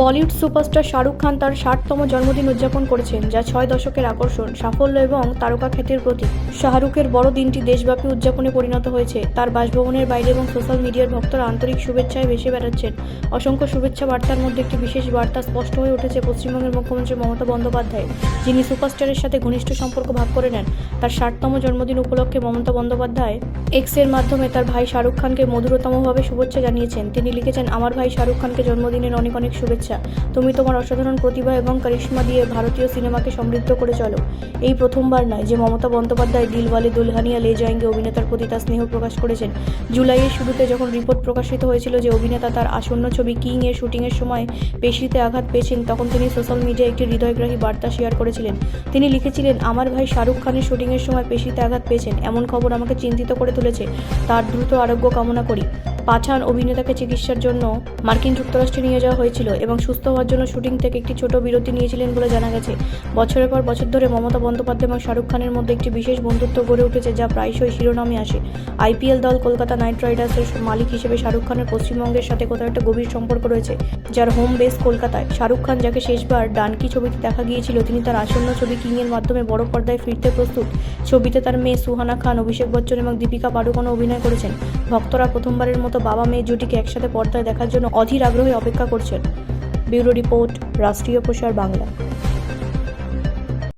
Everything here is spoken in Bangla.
বলিউড সুপারস্টার শাহরুখ খান তার ষাটতম জন্মদিন উদযাপন করেছেন, যা ছয় দশকের আকর্ষণ, সাফল্য এবং তারকা খ্যাতির প্রতীক। শাহরুখের বড় দিনটি দেশব্যাপী উদযাপনে পরিণত হয়েছে। তার বাসভবনের বাইরে এবং সোশ্যাল মিডিয়ার ভক্তরা আন্তরিক শুভেচ্ছায় ভেসে বেড়াচ্ছেন। অসংখ্য শুভেচ্ছা বার্তার মধ্যে একটি বিশেষ বার্তা স্পষ্ট হয়ে উঠেছে পশ্চিমবঙ্গের মুখ্যমন্ত্রী মমতা বন্দ্যোপাধ্যায়। যিনি সুপারস্টারের সাথে ঘনিষ্ঠ সম্পর্ক ভাগ করে নেন, তার ষাটতম জন্মদিন উপলক্ষে মমতা বন্দ্যোপাধ্যায় এক্সের মাধ্যমে তার ভাই শাহরুখ খানকে মধুরতমভাবে শুভেচ্ছা জানিয়েছেন। তিনি লিখেছেন, আমার ভাই শাহরুখ খানকে জন্মদিনের অনেক অনেক শুভেচ্ছা। তুমি তোমার অসাধারণ প্রতিভা এবং কারিশ্মা দিয়ে ভারতীয় সিনেমাকে সমৃদ্ধ করে চলো। এই প্রথমবার নয় যে মমতা বন্দ্যোপাধ্যায় দিলওয়ালে দুলহানিয়া লে যায়েঙ্গে অভিনেতার প্রতি তার স্নেহ প্রকাশ করেছেন। জুলাইয়ের শুরুতে যখন রিপোর্ট প্রকাশিত হয়েছিল যে অভিনেতা তার আসন্ন ছবি কিং এর শুটিংয়ের সময় পেশিতে আঘাত পেয়েছেন, তখন তিনি সোশ্যাল মিডিয়ায় একটি হৃদয়গ্রাহী বার্তা শেয়ার করেছিলেন। তিনি লিখেছিলেন, আমার ভাই শাহরুখ খানের শুটিংয়ের সময় পেশিতে আঘাত পেয়েছেন, এমন খবর আমাকে চিন্তিত করে তুলেছে। তার দ্রুত আরোগ্য কামনা করি। পাঠান অভিনেতাকে চিকিৎসার জন্য মার্কিন যুক্তরাষ্ট্রে নিয়ে যাওয়া হয়েছিল এবং সুস্থ হওয়ার জন্য শুটিং থেকে একটি ছোট বিরতি নিয়েছিলেন বলে জানা গেছে। বছরের পর বছর ধরে মমতা বন্দ্যোপাধ্যায় এবং শাহরুখ খানের মধ্যে একটি বিশেষ বন্ধুত্ব গড়ে উঠেছে যা প্রায়শই শিরোনামে আসে। আইপিএল দল কলকাতা নাইট রাইডার্সের মালিক হিসেবে শাহরুখ খানের পশ্চিমবঙ্গের সাথে কোথাও একটা গভীর সম্পর্ক রয়েছে, যার হোম বেস কলকাতায়। শাহরুখ খান যাকে শেষবার ডানকি ছবিতে দেখা গিয়েছিল, তিনি তার আসন্ন ছবি কিংয়ের মাধ্যমে বড় পর্দায় ফিরতে প্রস্তুত। ছবিতে তার মেয়ে সুহানা খান, অভিষেক বচ্চন এবং দীপিকা পাডুকোনও অভিনয় করেছেন। ভক্তরা প্রথমবারের মতো বাবা মেয়ে জুটিকে একসাথে পর্দায় দেখার জন্য অধীর আগ্রহে অপেক্ষা করছেন। ব্যুরো রিপোর্ট, রাষ্ট্রীয় প্রসার বাংলা।